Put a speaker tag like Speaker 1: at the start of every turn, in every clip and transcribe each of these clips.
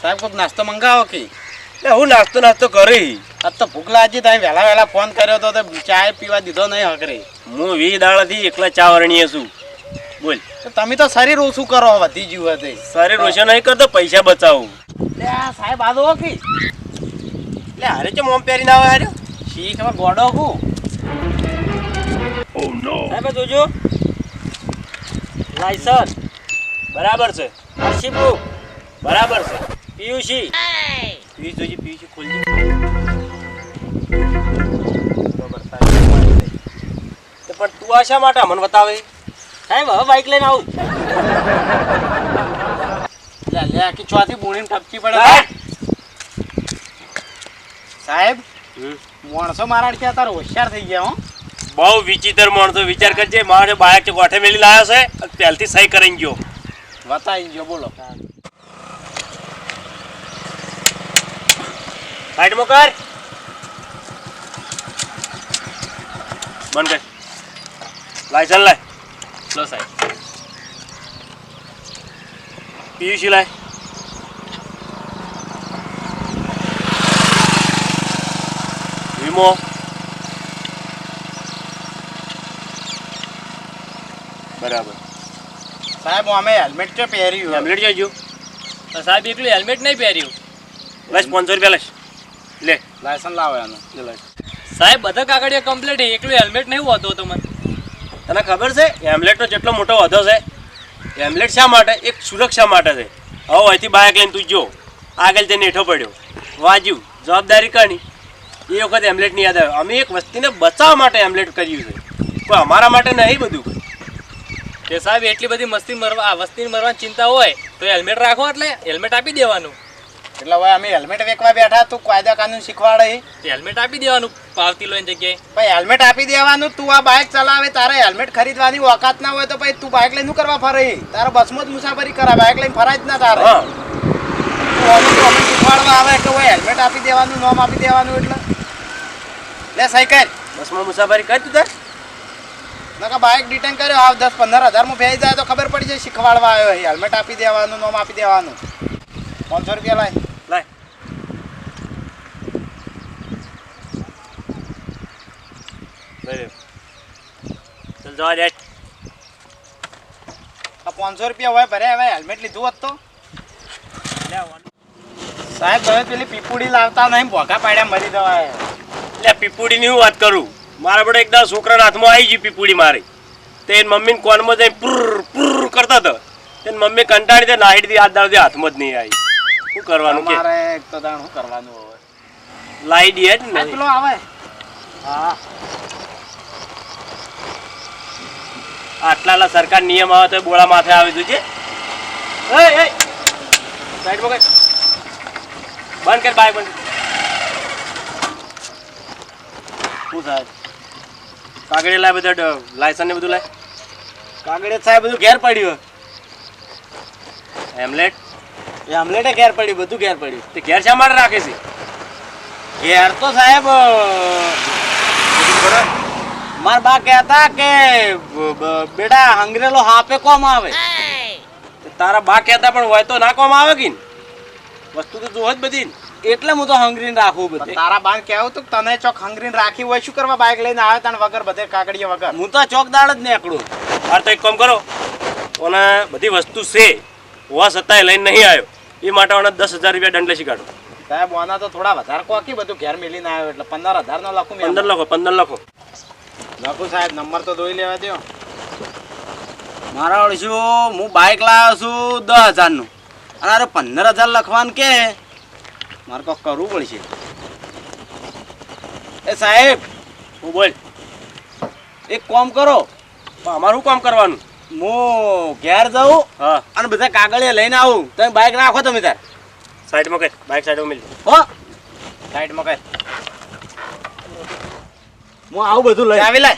Speaker 1: સાહેબ કોઈક નાસ્તો મંગાવો કે?
Speaker 2: એટલે હું નાસ્તો નાસ્તો કરી.
Speaker 1: આજ તો ભૂખ લાગી તમે વહેલા વહેલા ફોન કર્યો તો તો ચાય પીવા દીધો નહીં હકરે.
Speaker 2: હું વી દાડાથી એકલા ચા વરણીએ છું. બોલ.
Speaker 1: તો તમે તો શરીર ઓછું કરો વધી જીવ હતી
Speaker 2: શરીર ઓછું નહીં કરતો પૈસા બચાવું.
Speaker 1: લે આ સાહેબ આદો કે.
Speaker 2: એટલે હારે ચો મોમ પહેરીને આવે હારે.
Speaker 1: શીખ હવે ગોડો કુ
Speaker 3: સાહેબ જોજો. લાયસન્સ
Speaker 2: બરાબર છે.
Speaker 3: આરસી
Speaker 2: બરાબર છે.
Speaker 3: પીયુસી
Speaker 2: પિયુષ જોજી પિયુષી ખોલજી. પણ તું આ શા માટે મને બતાવે?
Speaker 3: સાહેબ હવે બાઈક લઈને આવું.
Speaker 1: લે લે આખી ચોથી બુણીને ઠપકી પડે.
Speaker 2: સાહેબ!
Speaker 1: માણસો મારા કે તારો હોશિયાર થઈ ગયા હો.
Speaker 2: બહુ વિચિત્ર માણસો વિચાર કરજે મારે બાળક ગોઠે મેલી લાવ્યો છે અને પહેલથી સહી કરીને ગયો.
Speaker 1: બતાવી ગયો બોલો.
Speaker 2: સાઈડમાં મોકર બંધ કર. ચાલ લાય.
Speaker 3: લો સાહેબ.
Speaker 2: પીયુસી લાય. વીમો. બરાબર.
Speaker 1: સાહેબ અમે હેલ્મેટ કે પહેર્યું?
Speaker 2: હેલ્મેટ જોઈજો
Speaker 3: તો સાહેબ એકલું હેલ્મેટ નહીં પહેર્યું.
Speaker 2: બસ પાંચસો રૂપિયા લઈશ લે
Speaker 1: લાયસન્સ લાવો એનું
Speaker 2: લે લાય.
Speaker 3: સાહેબ બધા કાગળિયા કમ્પ્લીટ એકલું હેલ્મેટ નહીં હોતો તમને
Speaker 2: તને ખબર છે હેમલેટનો જેટલો મોટો વધો છે હેમ્લેટ શા માટે? એક સુરક્ષા માટે છે. હવે અહીંથી બાઇક લઈને તું જો. આગળ જઈને હેઠો પડ્યો. વાજ્યું. જવાબદારી કરણી એ વખત હેમલેટ નહીં યાદ આવ્યો. અમે એક વસ્તીને બચાવવા માટે હેમ્લેટ કર્યું છે. પણ અમારા માટે નહીં બધું.
Speaker 3: કે સાહેબ એટલી બધી મસ્તી મરવા આ વસ્તી મરવાની ચિંતા હોય તો હેલ્મેટ રાખો એટલે હેલ્મેટ આપી દેવાનું.
Speaker 1: એટલે હવે અમે હેલ્મેટ વેકવા બેઠા તું કાયદા કાનૂન શીખવાડે
Speaker 3: હેલ્મેટ આપી દેવાનું પાવતી લોન જગ્યાએ.
Speaker 1: ભાઈ હેલ્મેટ આપી દેવાનું તું આ બાઇક ચલાવે તારે હેલ્મેટ ખરીદવાની ઓકાત ના હોય તો ભાઈ તું બાઇક લઈને શું કરવા ફરે? તારે બસમાં જ મુસાફરી કરા બાઇક લઈને ફરાય જ ના તારે. શીખવાડવા આવે કે ભાઈ હેલ્મેટ આપી દેવાનું નોમ આપી દેવાનું એટલે. લે સહી કર
Speaker 2: બસમાં મુસાફરી કર તું તાર.
Speaker 1: નકા બાઇક ડિટેન કર્યો આવ દસ પંદર હજારમાં ફેરી જાય તો ખબર પડી જાય શીખવાડવા આવ્યો હેલ્મેટ આપી દેવાનું નોમ આપી દેવાનું. પાંચસો રૂપિયા લાય.
Speaker 2: લાય ચાલ જવા દે
Speaker 1: આ પાંચસો રૂપિયા હોય ભરે હવે હેલ્મેટ લીધું હોત તો. સાહેબ હવે પેલી પીપુડી લાવતા નહીં ભોગા પાડ્યા મરી દવા
Speaker 2: એટલે પીપુડીની હું વાત કરું? મારા બડે એકદમ છોકરાના હાથમાં આવી ગઈ પીપુડી મારી. તે એની મમ્મીને કોનમાં જઈને પુર પુર કરતા હતા. તેની મમ્મી કંટાળી દે નાહીડ દી હાથ દાડથી હાથમાં જ નહીં આવી. શું કરવાનું કે?
Speaker 1: મારે એક તો તાણ શું કરવાનું હવે?
Speaker 2: લાઈ દે જ ને
Speaker 1: પેલો આવે. હા.
Speaker 2: આટલા સરકાર નિયમ આવે તો બોળા માથે આવી દઉં છે. સાઈડમાં કર બંધ કર બાય બંધ. શું સાહેબ કાગળે લાય બધા લાયસન્સ ને બધું લાય?
Speaker 1: કાગળે સાહેબ બધું ઘેર પડ્યું
Speaker 2: હેમલેટ
Speaker 1: એ હેમલેટે ઘેર પડ્યું બધું ઘેર પડ્યું.
Speaker 2: તે ઘેર શા માટે રાખે છે?
Speaker 1: ઘેર તો સાહેબ માર બા કહેતા કે બેટા હંગરેલો હાપે કોમ આવે?
Speaker 2: તારા બા કહેતા પણ હોય તો નાખવામાં આવે કે વસ્તુ તો જોવો જ બધી
Speaker 1: એટલે હું તો હંગરીને રાખું બધે. તારા બાન કહેવું તું તને ચોક હંગરીને રાખી હોય શું કરવા બાઇક લઈને આવે તને વગર બધે કાગળિયા વગર? હું તો ચોકદાર જ નીકળું.
Speaker 2: હાર તો એક કામ કરો. ઓને બધી વસ્તુ છે હોવા છતાંય લઈને નહીં આવ્યો. એ માટે ઓને દસ હજાર રૂપિયા દંડ લઈ કાઢો
Speaker 1: સાહેબ ઓના તો થોડા વધારે કોકી બધું ઘેર ના આવ્યો એટલે પંદર હજાર નો લખું
Speaker 2: પંદર લખો પંદર લખો.
Speaker 1: લખું સાહેબ નંબર તો દોઈ લેવા દો મારા ઓળશું હું બાઇક લાવ્યો છું દસ હજારનું. અને અરે પંદર હજાર લખવાનું કે? મારે કોઈ કરવું પડશે. એ સાહેબ
Speaker 2: હું બોલ.
Speaker 1: એક કોમ કરો.
Speaker 2: અમારું કામ કરવાનું?
Speaker 1: હું ઘેર જાઉં
Speaker 2: હા.
Speaker 1: અને બધા કાગળિયા લઈને આવું. તમે બાઇક રાખો તમે તાર
Speaker 2: સાઈડમાં કઈ બાઇક સાઈડમાં મિલ.
Speaker 1: હો. સાઈડમાં કર. હું આવું બધું લઈ આવી લઈ.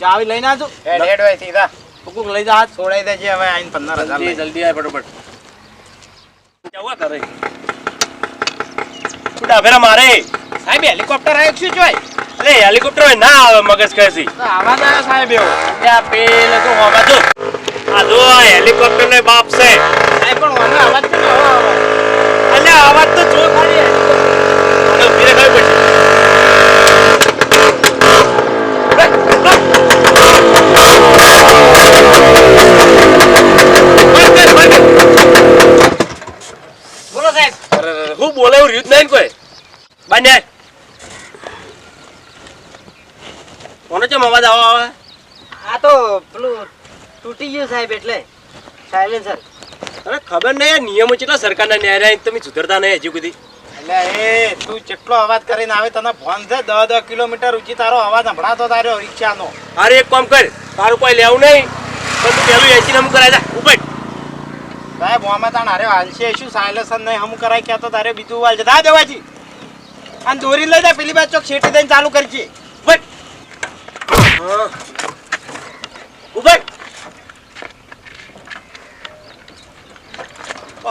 Speaker 1: ચાવી લઈને આવજો. હેડ હોય સીધા. કુકુક લઈ જા છોડાઈ દેજે હવે આઈને પંદર હજાર
Speaker 2: જલ્દી આય ફટોફટ. જવા કરે? શું ફેરા મારે.
Speaker 1: સાહેબ હેલિકોપ્ટર આવ્યું શું જોય
Speaker 2: અરે હેલિકોપ્ટર ના આવે મગજ કહેસી
Speaker 1: આવા આવ્યો સાહેબ એવો.
Speaker 2: પેલે તો હોવા જો આ જો હેલિકોપ્ટર ને બાપ છે. રહ્યું જ નહીં કોઈ. બાને. કોનો ચમ અવાજ આવો આવે?
Speaker 4: આ તો પેલું તૂટી ગયું સાહેબ એટલે. સાયલેન્સર.
Speaker 2: અરે ખબર નહીં નિયમો કેટલા સરકારના ન્યાય તમે સુધરતા નહીં હજી સુધી.
Speaker 1: એટલે એ તું જેટલો અવાજ કરીને આવે તને ફોન છે દસ દસ કિલોમીટર ઊંચી તારો અવાજ સંભળાતો તારો રિક્ષાનો.
Speaker 2: અરે એક કામ કર તારું કોઈ લેવું નહીં. પણ તું પેલું એસી નમ કરાય જા ઉપર
Speaker 1: સાહેબ મોમાં તાણ અરે હાલશે શું સાયલેશન નહીં હમ કરાય કે તો તારે બીજું વાલ છે. દા દેવાજી અને દોરી લઈ જા પેલી બાજુ ચોક શેટી દઈને ચાલુ કરજે.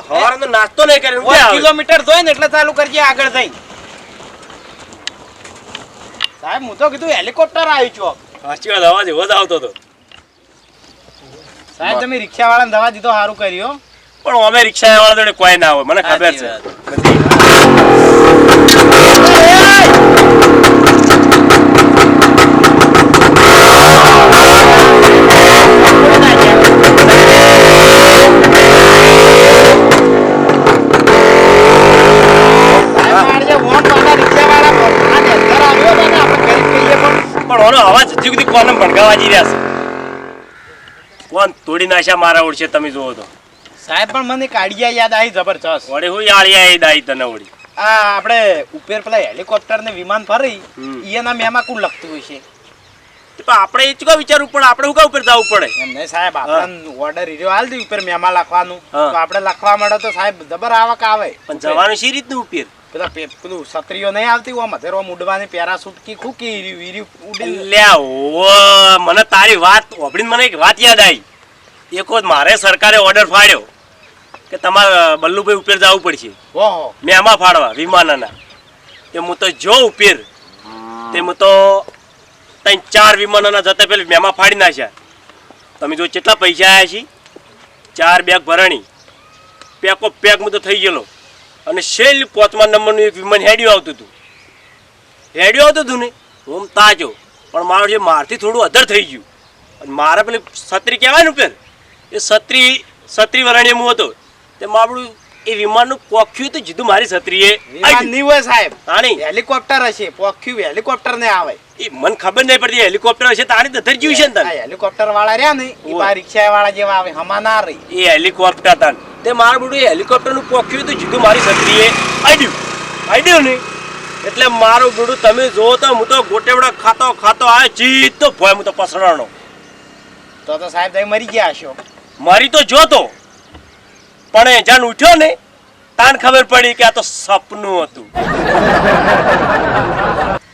Speaker 2: હવારનો નાસ્તો નહીં કર્યો
Speaker 1: કિલોમીટર જોઈ ને એટલે ચાલુ કરજે આગળ જઈ સાહેબ હું તો કીધું હેલિકોપ્ટર આવી ચોક
Speaker 2: સાચી વાત અવાજ એવો જ આવતો હતો.
Speaker 1: સાહેબ તમે રિક્ષા વાળાને દવા દીધો સારું કર્યું.
Speaker 2: પણ અમે રિક્ષા વાળા જોડે કોઈ ના હોય મને ખબર છે.
Speaker 1: પણ
Speaker 2: અવાજ હજી સુધી કોને ભણકાવા જઈ રહ્યા છે? કોણ તોડી નાખ્યા મારા ઓળશે તમે જોવો તો.
Speaker 1: સાહેબ પણ મને કાઢિયા યાદ આવી જબરજસ્ત.
Speaker 2: વળી હું યાળિયા યાદ આવી તને વળી.
Speaker 1: આ આપણે ઉપર પેલા હેલિકોપ્ટર ને વિમાન ફરી એના મેમાં કુ લખતું હોય છે?
Speaker 2: તો આપણે એ ચુકા વિચારવું પડે આપણે હું કા ઉપર જવું પડે?
Speaker 1: એમ નહીં સાહેબ આપણને ઓર્ડર ઈરો હાલ દે ઉપર મેમાં લખવાનું. તો આપણે લખવા મળે તો સાહેબ જબર આવક આવે.
Speaker 2: પણ જવાનું શી રીતનું ઉપર
Speaker 1: પેલા પેલું છત્રીઓ નહીં આવતી હોય મધેરો ઉડવાની પેરાસૂટ કી ખૂકી હીરી ઉડી.
Speaker 2: લ્યા ઓ મને તારી વાત ઓભળીને મને એક વાત યાદ આવી. એક વખત મારે સરકારે ઓર્ડર ફાડ્યો. કે તમારે બલ્લુભાઈ ઉપર જવું પડશે. મેમાં ફાડવા વિમાનના. તે હું તો જો ઉપર તે હું તો ત્રણ ચાર વિમાનના જતા પેલા મેમાં ફાડી નાખ્યા. તમે જો કેટલા પૈસા આવ્યા છે? ચાર બેગ ભરણી. પેકો પેક હું તો થઈ ગયેલો. અને છેલ્લી પોચમા નંબરનું એક વિમાન હેડ્યું આવતું હતું. હેડ્યું આવતું હતું ને? હું તાજો. પણ મારું જે મારથી થોડું અધર થઈ ગયું. અને મારે પેલી છત્રી કહેવાય ને ઉપર એ છત્રી છત્રી વરણીએ હું હતો. તે મારું એ વિમાનનું પોખ્યું તો જીધું મારી છત્રીએ.
Speaker 1: હોય સાહેબ.
Speaker 2: તાણી
Speaker 1: હેલિકોપ્ટર હશે પોખ્યું હેલિકોપ્ટર ને આવે.
Speaker 2: એ મને ખબર નહીં પડતી હેલિકોપ્ટર હશે તાણી તો ધર ગયું છે ને તને.
Speaker 1: હેલિકોપ્ટર વાળા રહ્યા ને એ બા રિક્ષા વાળા જેવા આવે હમા ના રહી
Speaker 2: એ હેલિકોપ્ટર તન. તે મારું બધું હેલિકોપ્ટરનું પોખ્યું તો જીધું મારી છત્રીએ. આડ્યું આડ્યું ને? એટલે મારું બધું તમે જો તો હું તો ગોટેવડા ખાતો ખાતો જીત જીતો ભોય હું તો પસરાણો.
Speaker 1: તો તો સાહેબ તમે મરી ગયા હશો.
Speaker 2: મારી તો જોતો. પણ એ જાન ઉઠ્યો ને તાન ખબર પડી કે આ તો સપનું હતું.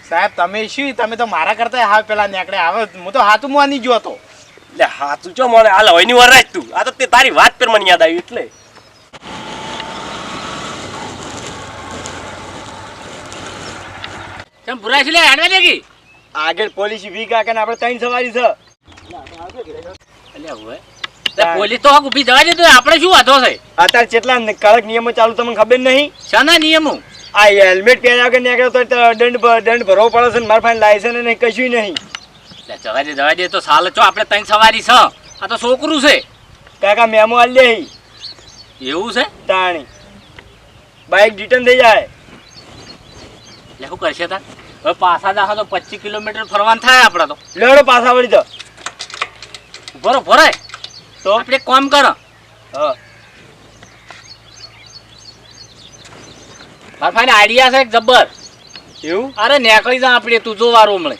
Speaker 1: સાહેબ તમે શું તમે તો મારા કરતા હા પેલા નીકળે. આવે હું તો હાથું માની ગયો હતો
Speaker 2: એટલે હાથું ચો મને હાલ હોયની વાર રાખ તું. આ તો તે તારી વાત પર મને યાદ આવી એટલે.
Speaker 3: તમ ભુરાય છે લે હેડવા દેગી
Speaker 4: આગળ પોલીસ વી કાકા આપણે ત્રણ સવારી છે.
Speaker 3: એટલે હવે. પોલીસ તો ઊભી જવા દે તો આપણે શું વાંધો છે?
Speaker 4: અત્યારે કેટલા કડક નિયમો ચાલુ તમને ખબર નહીં?
Speaker 3: શાના નિયમો?
Speaker 4: આ હેલ્મેટ પહેર્યા વગર નીકળ્યો તો તો દંડ દંડ ભરવો પડે છે મારા પાસે લાયસન્સ નહીં કશું નહીં.
Speaker 3: જવા દે જવા દે તો સાલ છો આપણે ત્રણ સવારી છે. આ તો છોકરું છે.
Speaker 4: કાકા મેમો આલી દે
Speaker 3: એવું છે?
Speaker 4: તાણી. બાઇક રિટર્ન થઈ જાય.
Speaker 3: એટલે શું કરશે તાર? હવે પાછા દાખા તો પચીસ કિલોમીટર ફરવાનું થાય આપણે તો.
Speaker 4: લેડો પાછા વળી તો.
Speaker 3: ભરો ભરાય
Speaker 4: તો?
Speaker 3: આપણે કોમ કરો.
Speaker 4: હા.
Speaker 3: મારા ભાઈ આઈડિયા છે એક જબ્બર.
Speaker 4: એવું?
Speaker 3: અરે નીકળી જા આપણે તું જો વારો મળે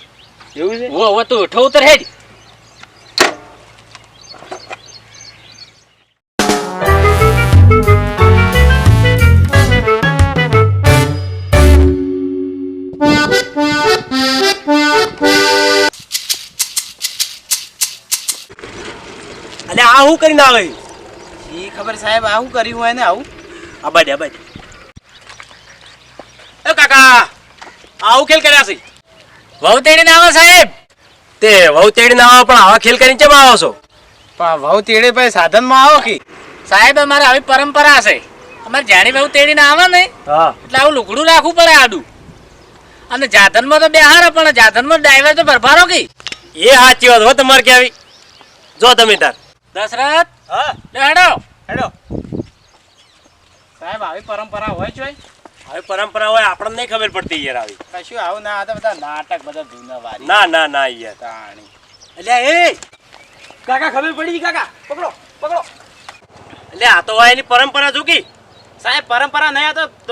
Speaker 4: એવું છે?
Speaker 3: ઓ તું હેઠો ઉતર હેડ.
Speaker 2: આ હું કરીને આવે.
Speaker 1: એ ખબર સાહેબ આવું કર્યું હોય ને આવું?
Speaker 2: અબાજ અબાજ એ કાકા આવું ખેલ કર્યા છે.
Speaker 3: વહુ તેડીને આવો સાહેબ.
Speaker 2: તે વહુ તેડી ના આવે પણ આવા ખેલ કરીને કેમ આવો છો?
Speaker 1: પણ વહુ તેડે ભાઈ સાધનમાં આવો કે?
Speaker 3: સાહેબ અમારે આવી પરંપરા છે. અમારે જાણી વહુ તેડીને આવે ને
Speaker 2: હા.
Speaker 3: એટલે આવું લુગડું રાખવું પડે આડું. અને જાધનમાં તો બે હારે પણ જાધનમાં ડ્રાઈવર તો ભરભારો કે?
Speaker 2: એ સાચી વાત હો તમારે કેવી જો તમે તાર.
Speaker 3: દશરથ?
Speaker 2: હા.
Speaker 3: લે હેડો.
Speaker 2: હેડો.
Speaker 1: સાહેબ આવી પરંપરા હોય છે?
Speaker 2: આવી પરંપરા હોય આપણને નહીં ખબર પડતી યાર આવી.
Speaker 1: કશું આવું ના આ બધા નાટક બધા જૂના વારી
Speaker 2: ના ના ના યાર.
Speaker 1: તાણી.
Speaker 2: એટલે એ!
Speaker 4: કાકા ખબર પડી ગઈ કાકા? પકડો પકડો.
Speaker 2: એટલે આ તો હોય એની પરંપરા ચૂકી
Speaker 1: સાહેબ પરંપરા નહીં આ તો